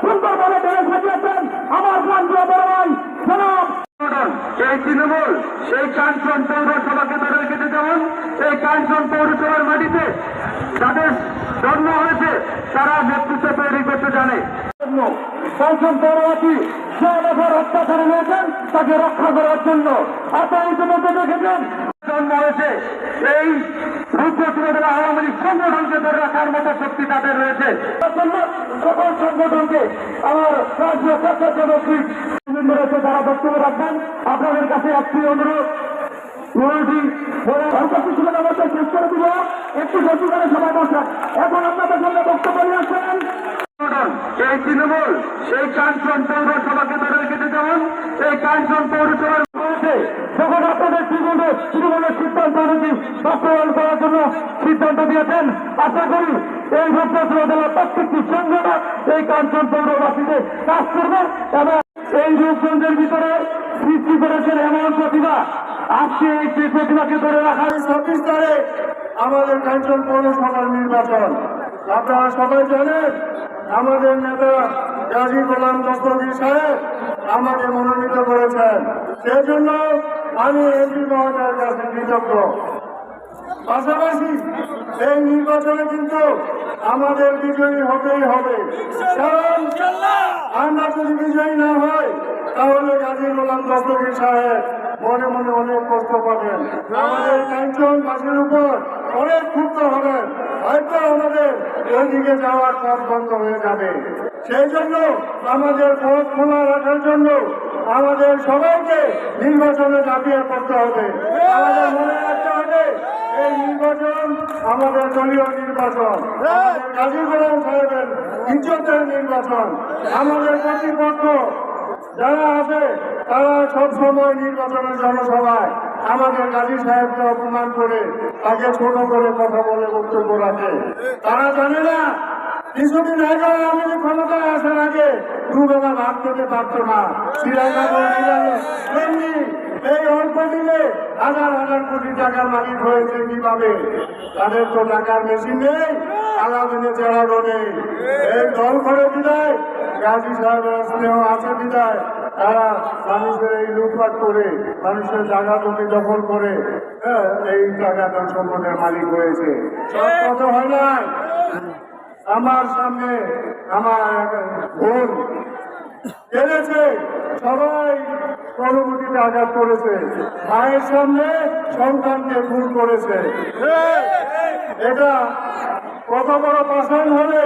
সুন্দরভাবে বেড়ে সাজিয়েছেন আমার প্রান্তীয় বড় ভাই জনাব তৃণমূল সেই কাঞ্চন পৌরসভাকে ধরে রেখেছে যেমন এই কাঞ্চন পৌরসভার মাটিতে যাদের জন্ম হয়েছে তারা নেতৃত্ব তৈরি করতে জানে। পঞ্চম পৌরবাসী যে বছর অত্যাচারে রয়েছেন তাকে রক্ষা করার জন্য আপনারা ইতিমধ্যে দেখেছেন। জন্ম হয়েছে এই তৃণমূল আওয়ামী লীগ সংগঠনকে ধরে রাখার মতো শক্তি তাদের রয়েছে। তার সকল সংগঠনকে আমার রাজ্য স্বেচ্ছাসেবক রয়েছে যারা বক্তব্য রাখবেন। আপনাদের কাছে একটি অনুরোধ করে একটু করে সবাই বসেন এখন আপনাদের জন্য বক্তব্য নিয়ে আসেন। সেই তৃণমূল সেই কাঞ্চন পৌরসভাকে ধরে রেখেছে যেমন এই কাঞ্চন পৌরসভার যখন আপনাদের তৃণমূলে তৃণমূলের সিদ্ধান্ত অনুযায়ী বাস্তবায়ন করার জন্য সিদ্ধান্ত দিয়েছেন। আশা করি এই জেলার প্রত্যেকটি সংগঠন এই কাঞ্চন পৌরবাসীতে কাজ করবে এবং এই রূপগঞ্জের ভিতরে সৃষ্টি করেছেন এমন প্রতিভা। আজকে এই সেই প্রতিভাকে ধরে রাখার ছাব্বিশ তারিখ আমাদের কাঞ্চন পৌরসভার নির্বাচন। আপনারা সবাই জানেন, আমাদের নেতা গাজী গোলাম দস্তগীর সাহেব আমাকে মনোনীত করেছেন। সেই জন্য আমি এমপি মহোদয়ের কাছে কৃতজ্ঞ। পাশাপাশি এই নির্বাচনে কিন্তু আমাদের বিজয়ী হতেই হবে। কারণ আমরা যদি বিজয়ী না হয় তাহলে গাজী গোলাম দস্তগীর সাহেব মনে মনে অনেক কষ্ট পাবেন। আমাদের কাঞ্চন বাসের উপর অনেক ক্ষুব্ধ হবেন। হয়তো আমাদের ওইদিকে যাওয়ার পথ বন্ধ হয়ে যাবে। সেই জন্য আমাদের পথ খোলা রাখার জন্য আমাদের সবাইকে নির্বাচনে ঝাঁপিয়ে পড়তে হবে। আমাদের মনে রাখতে হবে এই নির্বাচন আমাদের দলীয় নির্বাচন। গাজী গোলাম সাহেবের ইজ্জতের নির্বাচন। আমাদের কর্তৃপক্ষ যারা আছে, তারা সব সময় নির্বাচনের জনসভায় আমাদের গাজী সাহেবকে অপমান করে তাকে ছোট করে কথা বলে বক্তব্য রাখে। তারা জানে না, কিছুদিন আগে আমাদের ক্ষমতায় আসার আগে দুবেলা ভাত খেতে পারতো না। তেমনি এই অল্প দিনে হাজার হাজার কোটি টাকার মালিক হয়েছে কীভাবে? তাদের তো টাকার মেশিন নেই আলাদিনে চেরাগো নেই। এই দল করে বিদায় গাজী সাহেবের স্নেহ আছে বিদায়। তারা মানুষের এই লুটপাট করে মানুষের জায়গা জমি দখল করে হ্যাঁ, এই টাকা ধন সম্পদের মালিক হয়েছে। কথা হয় নাই? আমার সামনে আমার বোন কেঁদেছে সবাই অনুভূতিতে আঘাত করেছে। মায়ের সামনে সন্তানকে খুন করেছে। এটা কত বড় পাষাণ হলে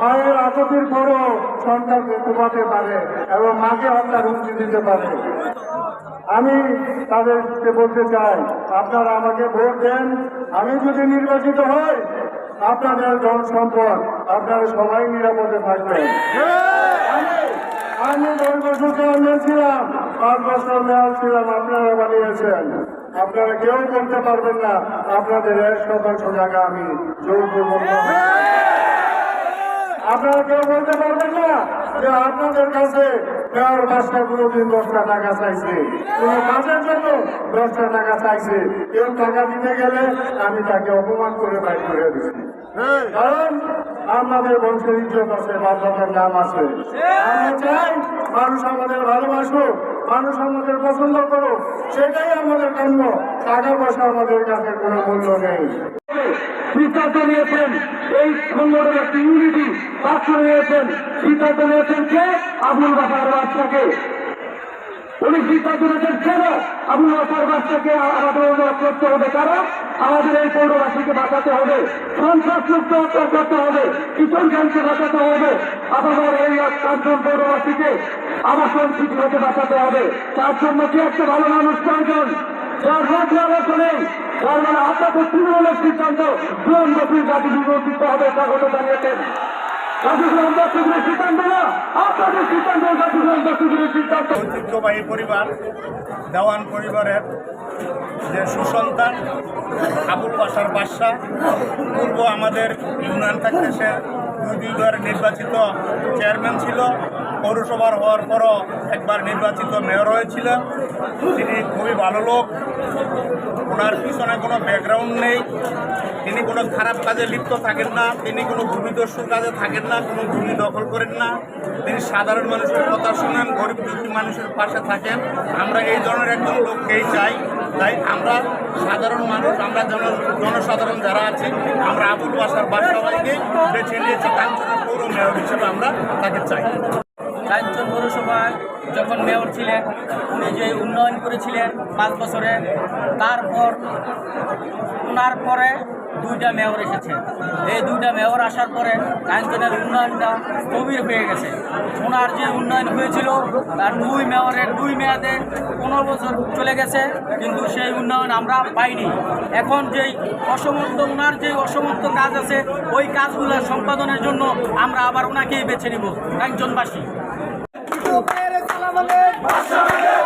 মায়ের আততির পরও সন্তানকে কুমাতে পারে এবং মাকে হত্যার হুমকি দিতে পারে। আমি তাদেরকে বলতে চাই, আপনারা আমাকে ভোট দেন। আমি যদি নির্বাচিত হই, আপনাদের ধন সম্পদ আপনারা সবাই নিরাপদে থাকবেন। আমি- দশ বছর চেয়ারম্যান ছিলাম পাঁচ বছর মেয়র ছিলাম, আপনারা বানিয়েছেন। আপনারা কেউ বলতে পারবেন না, আপনাদের এক শতাংশ জায়গা আমি আপনারা কেউ বলতে পারবেন না যে আপনাদের কাছে মেয়র বাসটা কোনোদিন দশটা টাকা চাইছে? কোন কাজের জন্য দশটা টাকা চাইছে। কেউ টাকা দিতে গেলে আমি তাকে অপমান করে বাইর করে দিচ্ছি কারণ আমাদের বংশের ইজ্জত আছে বাচ্চাদের নাম আছে। আমরা চাই মানুষ আমাদের ভালোবাসুক মানুষ আমাদের পছন্দ করুক সেটাই আমাদের কাম্য টাকা পয়সা আমাদের কাছে কোনো মূল্য নেই। সিদ্ধান্ত নিয়েছেন, এই সংগঠনের একটি ইউনিটি রাষ্ট্র নিয়েছেন। সিদ্ধান্ত নিয়েছেন কে? আবুল বাসার বাচ্চাকে উনি সিদ্ধান্ত নিয়েছেন কেন আবুল বাসার বাচ্চাকে আমাদের অনুরোধ করতে হবে? কারণ আমাদের এই পৌরবাসীকে বাঁচাতে হবে সন্ত্রাস মুক্ত করতে হবে কিশোর গানকে বাঁচাতে হবে আমাদের এই কাঞ্চন পৌরবাসীকে আবাসন হতে বাঁচাতে হবে। তার জন্য কি একটা ভালো মানুষ প্রয়োজন? মানে ঐতিহ্যবাহী পরিবার, দেওয়ান পরিবারের যে সুসন্তান, আবুল বাসার বাদশাহ, পূর্ব আমাদের ইউনিয়ন থাকতে সে দুই দুইবার নির্বাচিত চেয়ারম্যান ছিল। পৌরসভার হওয়ার পরও একবার নির্বাচিত মেয়র হয়েছিল। তিনি খুবই ভালো লোক ওনার পিছনে কোনো ব্যাকগ্রাউন্ড নেই। তিনি কোনো খারাপ কাজে লিপ্ত থাকেন না। তিনি কোনো ভূমিদস্যুর কাজে থাকেন না, কোনো ভূমি দখল করেন না। তিনি সাধারণ মানুষের কথা শুনেন, গরিব দুঃখী মানুষের পাশে থাকেন। আমরা এই ধরনের একজন লোককেই চাই। তাই আমরা সাধারণ মানুষ, আমরা জন, জনসাধারণ যারা আছি, আমরা আবুল বাসার বাসাবাইকে বেছে নিয়েছি কাঞ্চনের পৌর মেয়র হিসেবে আমরা তাকে চাই। কাঞ্চন পৌরসভায় যখন মেয়র ছিলেন, উনি যে উন্নয়ন করেছিলেন পাঁচ বছরে, তারপর ওনার পরে দুইটা মেয়র এসেছে। এই দুইটা মেয়র আসার পরে কাঞ্চনের উন্নয়নটা গভীর হয়ে গেছে। ওনার যে উন্নয়ন হয়েছিল, তার দুই মেয়রের দুই মেয়াদে পনেরো বছর চলে গেছে, কিন্তু সেই উন্নয়ন আমরা পাইনি। এখন যেই অসমর্থ ওনার যে অসমর্থ কাজ আছে, ওই কাজগুলো সম্পাদনের জন্য আমরা আবার ওনাকেই বেছে নিব কাঞ্চনবাসী সালাম আলাইকুম।